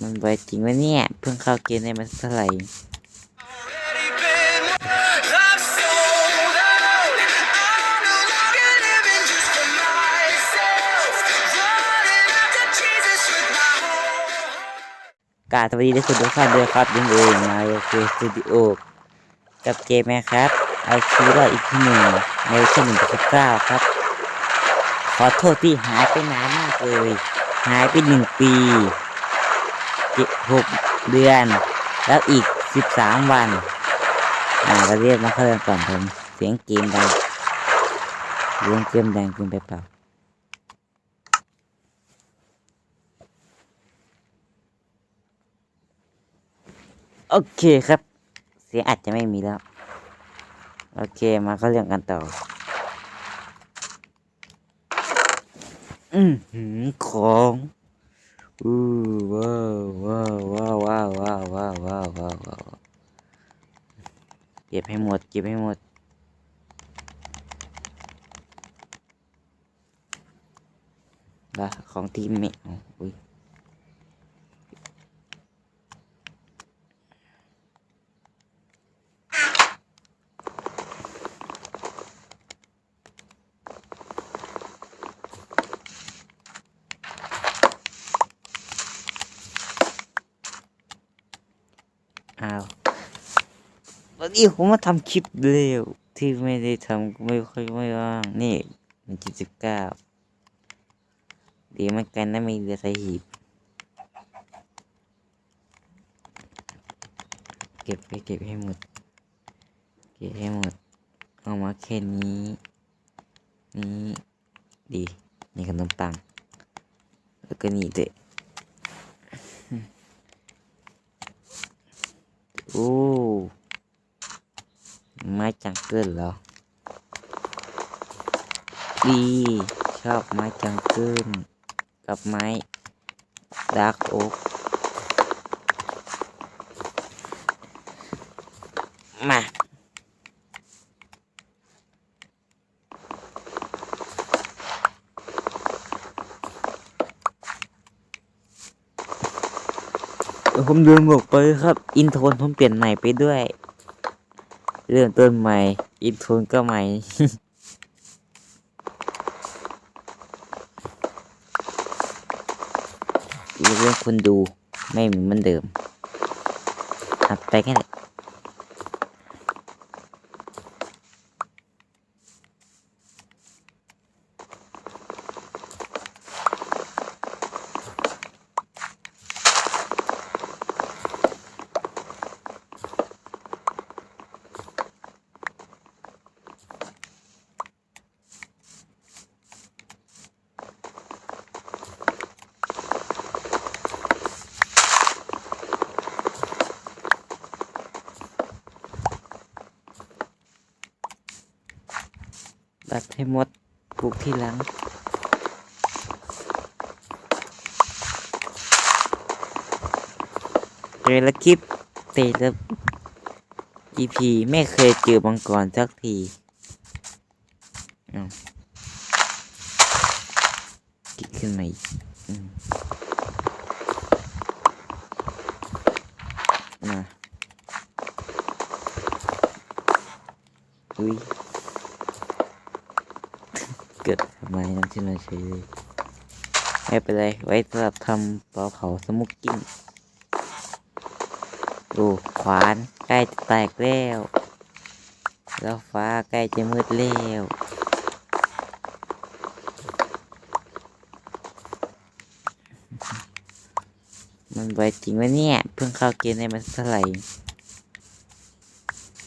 มันไวจริงวะเนี่ย เพิ่งเข้าเกมได้มาเท่าไหร่กาสวัสดีทุกคนทุกท่านด้วยครับยังเองมาโอเคสตูดิโอกับเกมนะครับเอาชีวิตรอดอีกที่หนึ่งในเวอร์ชันหนึ่งจุดเก้าครับ ขอโทษที่หายไปนานมากเลย หายไปหนึ่งปีเจ็ดหกเดือน แล้วอีกสิบสามวัน อ่าเราเรียกมาเข้าเรื่องก่อนผมเสียงเกมดังเสียงเกมแดงเกินไปเปล่าโอเคครับ เสียงอาจจะไม่มีแล้ว โอเคมาเข้าเรื่องกันต่อ อืมของอู้ว้าวว้าวว้าวว้าวว้าวว้าวว้าวว้าวว้าวเก็บให้หมดเก็บให้หมดละของทีมเอาอุ้ย วันนี้ผมมาทำคลิปเร็ว ที่ไม่ได้ทำก็ไม่ค่อยไม่ว่างนี่มันจุดสิบเก้าดีเหมือนกันนะมีเรือใส่หีบเก็บไปเก็บให้หมด เก็บให้หมดเอามาแค่นี้นี้ดีนี่ขนมปังแล้วก็นี่เด็โอ้ ไม้จังเกิลเหรอ ดี ชอบไม้จังเกิลกับไม้ดาร์กโอ๊กมาผมลืมบอกไปครับ อินโทนผมเปลี่ยนใหม่ไปด้วย เริ่มต้นใหม่อินทุนก็ใหม่เรื่องคนดูไม่เหมือนเหมือนเดิมอัดไปแค่นั้น ตัดให้หมดปลูกที่หลังเจอละคลิปเตะละ EP ไม่เคยเจอมังกรสักทีอ้าวกิดขึ้นมาอีกอืมมาอุ้ย เกิดทำไม น้ำที่เราใช้เลยไม่เป็นไร ไว้สำหรับทำปลาเผาสมุกกิ้งดูขวานใกล้จะแตกแล้ว แล้วฟ้าใกล้จะมืดแล้วมันไวจริงวะเนี่ย เพิ่งเข้าเกมได้มาเท่าไหร่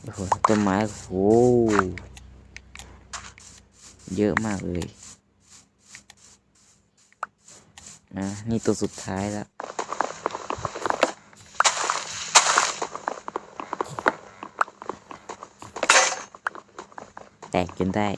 โอ้โหต้นไม้โอ้เยอะมากเลยะ นี่ตัวสุดท้ายแล้วแตกจนได้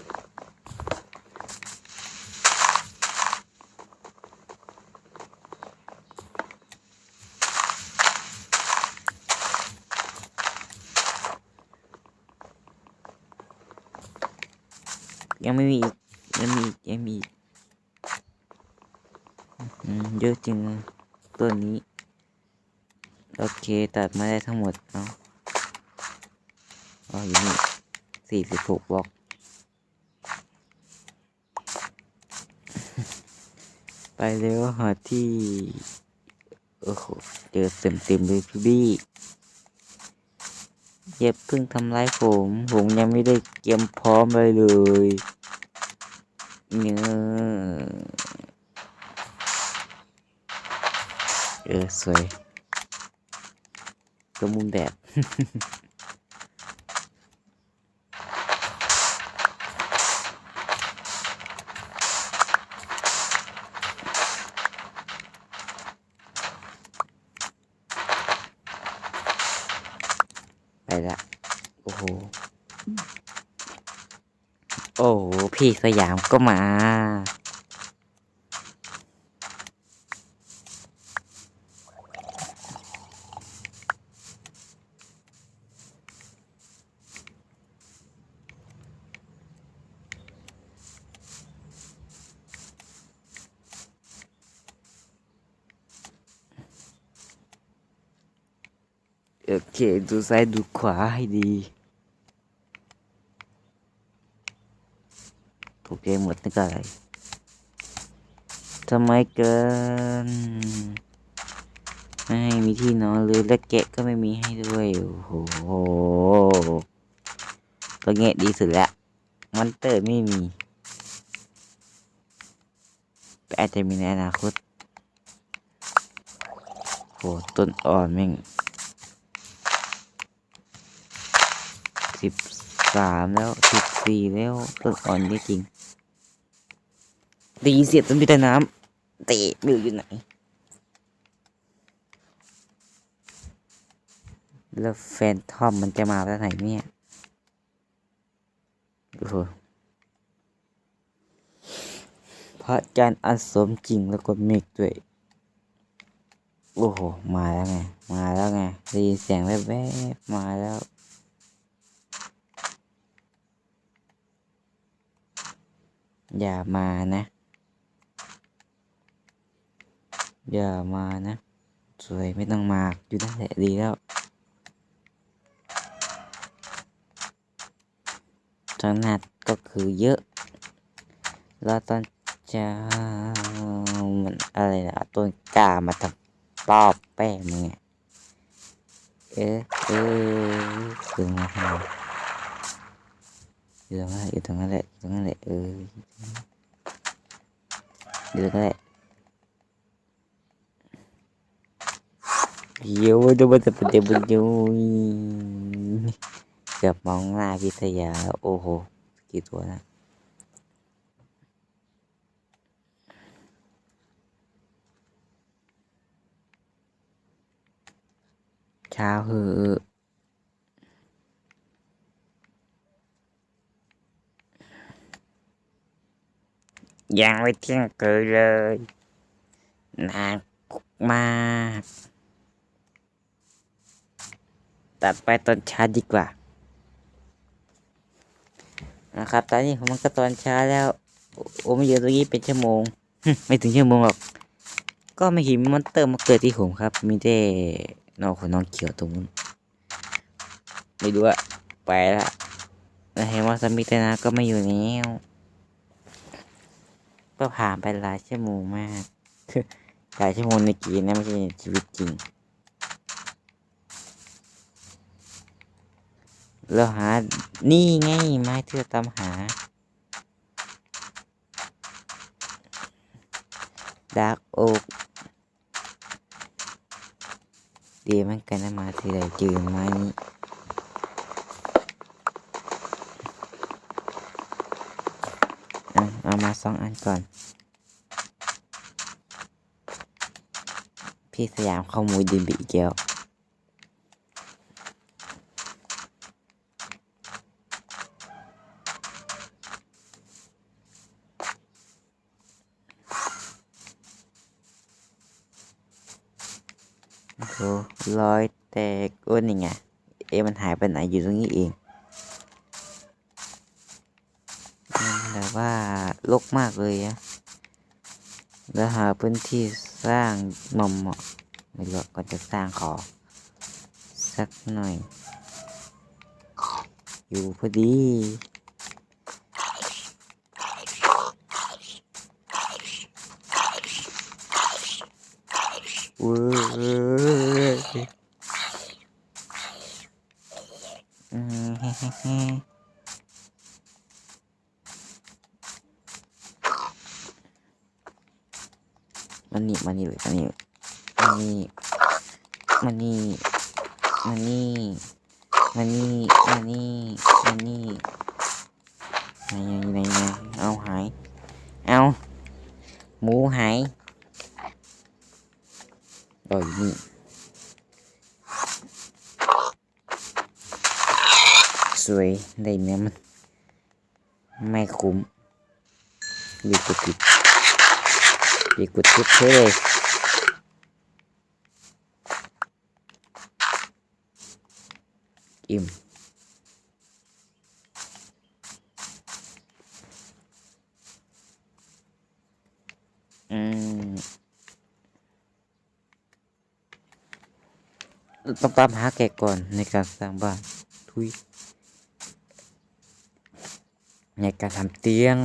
ยังไม่มีอีกยังมีอีกยังมีอีกอื มเยอะจริงอะตัวนี้ โอเค ตัดมาได้ทั้งหมดเนาะอ๋ออยู่นี่สี่สิบหกบล็อกไปเร็วหาที่โอ้โหเจอเต็มเต็มเลยพี่บี้อย่าเพิ่งทำร้ายผม ผมยังไม่ได้เตรียมพร้อมเลยเลยเนี่ยเออสวย ตัวมุมแบบไปละ โอ้โห โอ้โห พี่สยามก็มา เคดูซ้ายดูขวาให้ดี ถูกใจหมดนี่ก็อะไรทำไมเกิน ไม่ให้มีที่นอนเลยและแกะก็ไม่มีให้ด้วย โอ้โหก็เงี้ยดีสุดแล้วมอนเตอร์ไม่มีแต่อาจจะมีในอนาคตโหต้นอ่อนแม่ง สิบสามแล้วสิบสี่แล้วต้นอ่อนจริงได้ยินเสียงต้นพิใต้น้ำเตะไม่รู้อยู่ไหน แล้วแฟนทอมมันจะมาแล้วไหนเนี่ยโอ้โหพระจันทร์อันสมจริงแล้วก็เมฆด้วย โอ้โห มาแล้วไง มาแล้วไงได้ยินเสียงแวบๆมาแล้ว อย่ามานะ อย่ามานะ สวยไม่ต้องมาอยู่นั่นแหละดีแล้วตอนนัดก็คือเยอะ แล้วตอนเช้ามันอะไรนะต้นกล้ามาทำปอบแป้งมึงไงเอ๊ะเอ๊ะถึงมาทำ อยู่ตรงนั้นอยู่ตรงนั้นแหละอยู่ตรงนั้นแหละเออเดี๋ยวก็ได้เดี๋ยวดูมันจะเป็นเดี๋ยวมันอยู่เกือบมองหน้าพิทยาโอ้โหกี่ตัวนะช้าเหอะ ยังไม่เที่ยงเกินเลย นานมาก ตัดไปตอนเช้าดีกว่า นะครับ ตอนนี้ผมมันก็ตอนเช้าแล้ว โอโอ้ไม่เยอะตรงนี้เป็นชั่วโมง ไม่ถึงชั่วโมงหรอก ก็ไม่เห็นมอนเตอร์มาเกิดที่ผมครับ มีแต่น้องของน้องเขียวตรงนู้น ไม่รู้อะไปละแล้วเห็นว่าสมิธนาก็ไม่อยู่แล้ว ก็ผ่านไปหลายชั่วโมงมากหลายชั่วโมงในกีนะไม่ใช่ชีวิตจริง เราหา นี่ไงไม้ที่เราตามหาดาร์กโอ๊กดีเหมือนกันนะมาทีไรเจอไม้นี้ อะเอา มาสองอันก่อน พี่สยามเข้ามูดินไปอีกแล้วโอ้โหรอยแตกอ้นนี่ไง เอ๊ะมันหายไปไหนอยู่ตรงนี้เอง มัน แบบว่าลกมากเลยอะแล้วหาพื้นที่สร้างมอมเหมาะไม่รู้ก็จะสร้างขอ สักหน่อย อยู่พอดีเว้ยอืมเฮ้เฮ้เฮ้ มันนี่มันนี่เลยมันนี่มันนี่มันนี่มันนี่มันนี่มันนี่มันนี่ไหนไหนไหนไหนเอาหายเอาหมูหายโอ้ยนี่สวยได้เนื้อมันไม่คุ้มดีกดติด ดีกดติดเท่เลยอิ่มอืมต้องตามหาแกก่อนในการสร้างบ้านทุยในการทำเตียง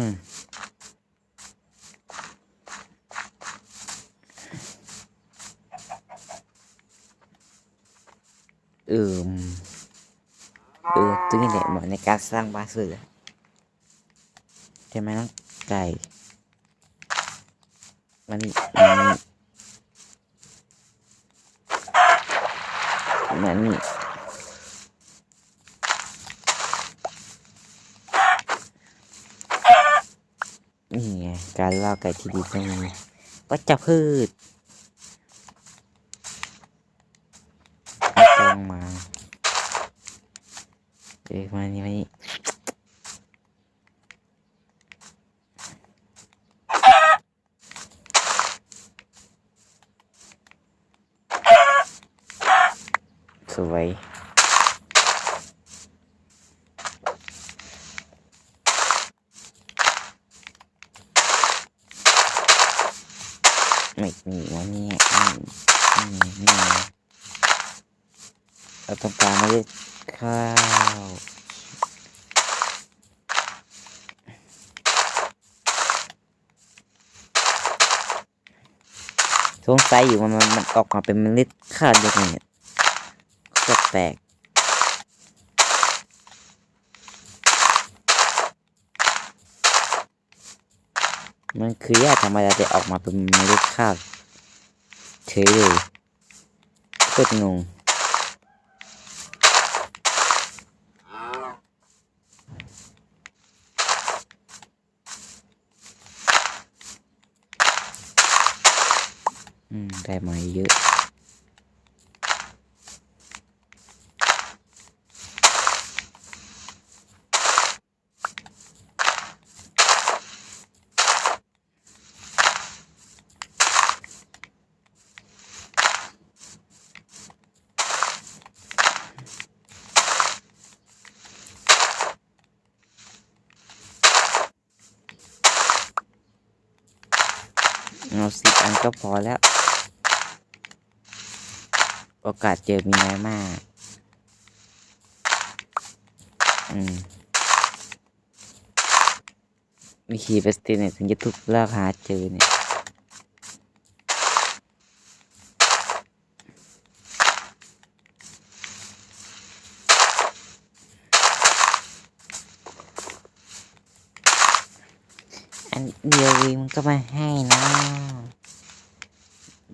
เออเออตัวนี้แหละเหมาะในการสร้างบ้านสุดเลยใช่ไหมน้องไก่มันมันมือนนี่ไงการล่อไก่ที่ดีต้องมีวัชพืชต้องมา เอ้ยมานี่มานี่สวยไม่มีวันนี้นี่นี่นี่เราต้องการไมาเล็ด ข้าว สงสัยอยู่มันมันมันออกมาเป็นเมล็ดข้าวยังไงเนี่ยก็แปลกมันคือหญ้าธรรมดาแต่ออกมาเป็นเมล็ดข้าวเฉยเลยโคตรงง อืมได้มาเยอะเอาสิบอันก็พอแล้ว อกาสเจอมีน้อยมาก อืมวิธีเบสตินเนี่ยถึงจะถูกเลือกหาเจอเนี่ยอันเดียวเองมันก็มาให้นะ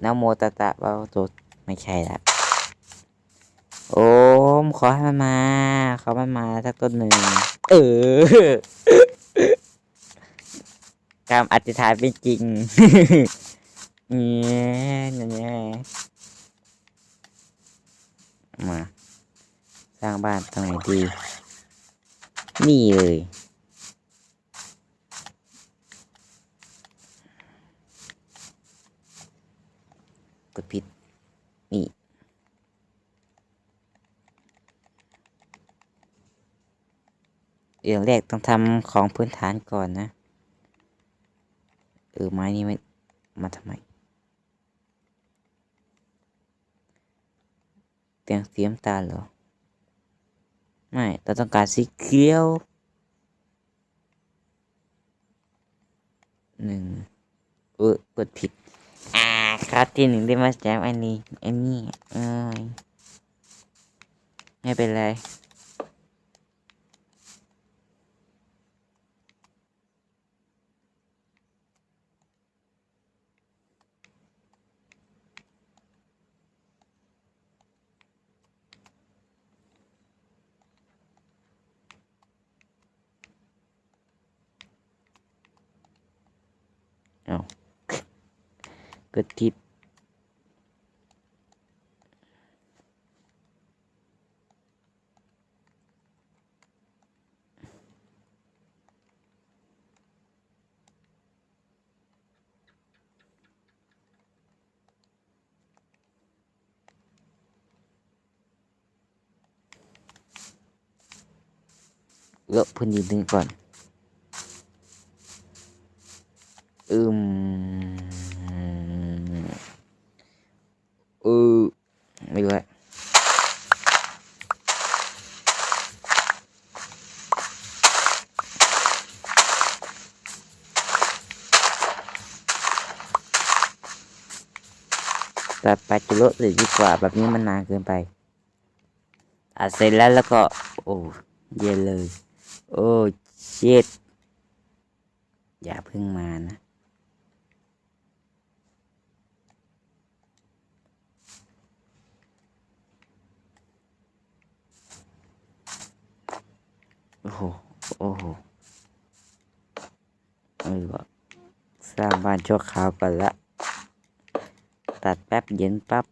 นะโมตตะเบาตัวไม่ใช่ละ ม ขอให้มันมา ขอมันมาสักต้นหนึ่ง เออการอธิษฐานเป็นจริงเนี่ยเนี่ยมา สร้างบ้านตรงไหนดี นี่เลยกดผิด นี่ อย่างแรกต้องทำของพื้นฐานก่อนนะ เออไม้นี่ไม่มาทำไมเตียงสีน้ำตาลเหรอ ไม่เราต้องการสีเขียวหนึ่งเออกดผิด อ่าครับที่หนึ่งได้มาแจากอันนี้ อันนี้เอ้ยไม่เป็นไร กดผิดลบพื้นที่หนึ่งก่อน อืมเออไม่รู้อะ ตัดไปจะลดเลยดีกว่าแบบนี้มันนานเกินไปอะเสร็จแล้วแล้วก็ โอ้เย็นเลย โอ้เช็ดอย่าเพิ่งมานะ โอ้โห โอ้โหเออสร้างบ้านชั่วคราวก่อนละ ตัดแป๊บเย็นปั๊บ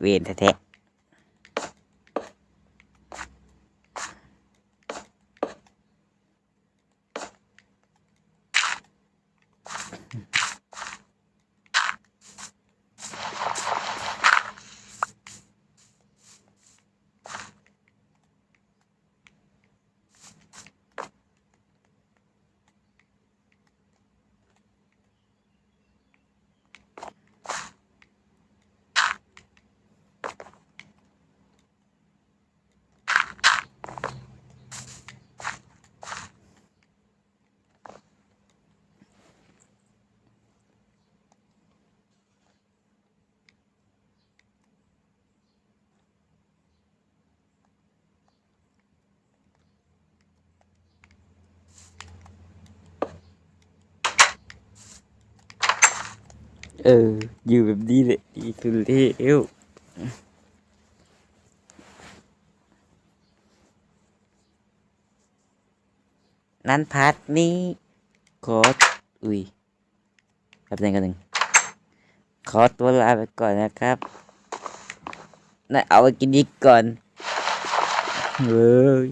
เวียนแท้ เออ อยู่แบบนี้เลยดีสุดแล้วนั้นพาร์ทนี้ขออุ้ยแป๊บนึงกันหนึ่งขอตัวลาไปก่อนนะครับน่าเอาไปกินดีก่อนเฮ้ย